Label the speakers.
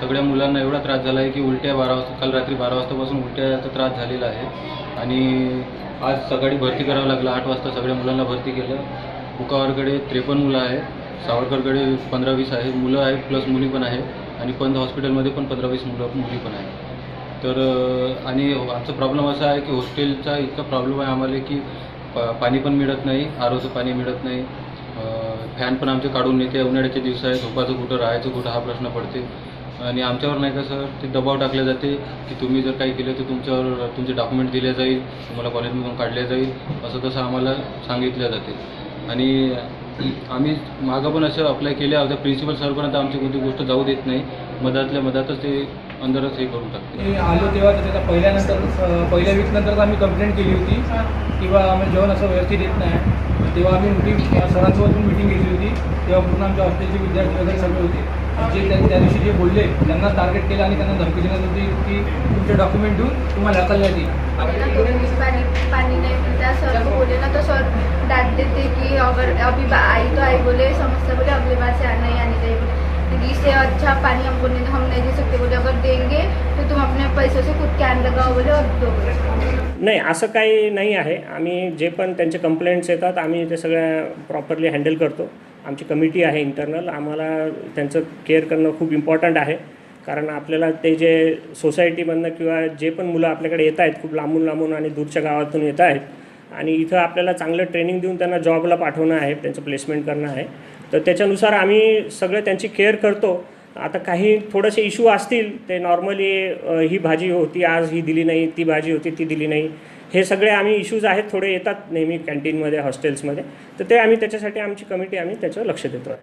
Speaker 1: सगळ्या मुलांना एवढा त्रास झाला आहे की उलट्या बारा वाजता काल रात्री बारा वाजतापासून उलट्याचा त्रास झालेला आहे. आणि आज सकाळी भरती करावं लागलं. आठ वाजता सगळ्या मुलांना भरती केलं. बुकावरकडे त्रेपन्न मुलं आहे सावरकरकडे पंधरा वीस आहे. मुलं आहेत प्लस मुली पण आहे आणि पंत हॉस्पिटलमध्ये पण पंधरा वीस मुलं मुली पण आहे तर आणि आमचा प्रॉब्लेम असा आहे की हॉस्टेलचा इतका प्रॉब्लेम आहे आम्हाला की पाणी पण मिळत नाही आरोचं पाणी मिळत नाही. फॅन पण आमचे काढून नेते. उन्हाळ्याचे दिवस आहे झोपाचं कुठं राहायचं कुठं हा प्रश्न पडते. आणि आमच्यावर नाही का सर ते दबाव टाकले जाते की तुम्ही जर काही केलं तर तुमच्यावर तुमचे डॉक्युमेंट दिले जाईल तुम्हाला कॉलेजमधून काढले जाईल असं तसं आम्हाला सांगितलं जाते. आणि आम्ही मागं पण असं अप्लाय केल्या होत्या प्रिन्सिपल सरपर्यंत आमची कोणती गोष्ट जाऊ देत नाही. मधातल्या मधातच ते अंदरच हे करून टाकते.
Speaker 2: मी आलो तेव्हा तर त्याचा पहिल्यानंतर पहिल्या वीकनंतरच आम्ही कंप्लेंट केली होती किंवा आम्ही जेवण असं व्यवस्थित येत नाही. तेव्हा आम्ही मिटिंग सरांसोबत पण मिटिंग घेतली होती. तेव्हा पूर्ण आमच्या हॉस्टेलचे विद्यार्थी वगैरे सगळे होते. जे त्या त्या दिवशी जे बोलले त्यांना टार्गेट केलं आणि त्यांना धमकी देण्यात होती की तुमचे डॉक्युमेंट देऊन तुम्हाला हकलण्यात येईल.
Speaker 3: सर को बोले ना तो सर डांट देते कि अगर अभी बा- आई तो आई बोले समस्या बोले अगली बार से आना ही आनी चाहिए बोले. तो इससे अच्छा पानी हमको नहीं हम नहीं दे सकते बोले अगर देंगे तो तुम अपने पैसों से खुद कैन लगाओ बोले और दो बोले.
Speaker 4: नाही असं काही नाही आहे. आम्ही जे पण त्यांचे कंप्लेंट्स येतात आम्ही ते सगळ्या प्रॉपरली हँडल करतो. आमची कमिटी आहे इंटरनल आम्हाला त्यांचं केअर करणं खूप इम्पॉर्टंट आहे. कारण आपल्याला ते जे सोसायटीमधनं किंवा जे पण मुलं आपल्याकडे येत आहेत खूप लांबून लांबून आणि दूरच्या गावातून येत आहेत आणि इथं आपल्याला चांगलं ट्रेनिंग देऊन त्यांना जॉबला पाठवणं आहे त्यांचं प्लेसमेंट करणं आहे. तर त्याच्यानुसार आम्ही सगळं त्यांची केअर करतो. आता काही थोडेसे इश्यू असतील ते नॉर्मली ही भाजी होती आज ही दिली नाही ती भाजी होती ती दिली नाही. हे सगळे आम्ही इश्यूज आहेत थोडे येतात नेहमी कॅन्टीनमध्ये हॉस्टेल्समध्ये तर ते आम्ही त्याच्यासाठी आमची कमिटी आम्ही त्याचं लक्ष देतो. आहे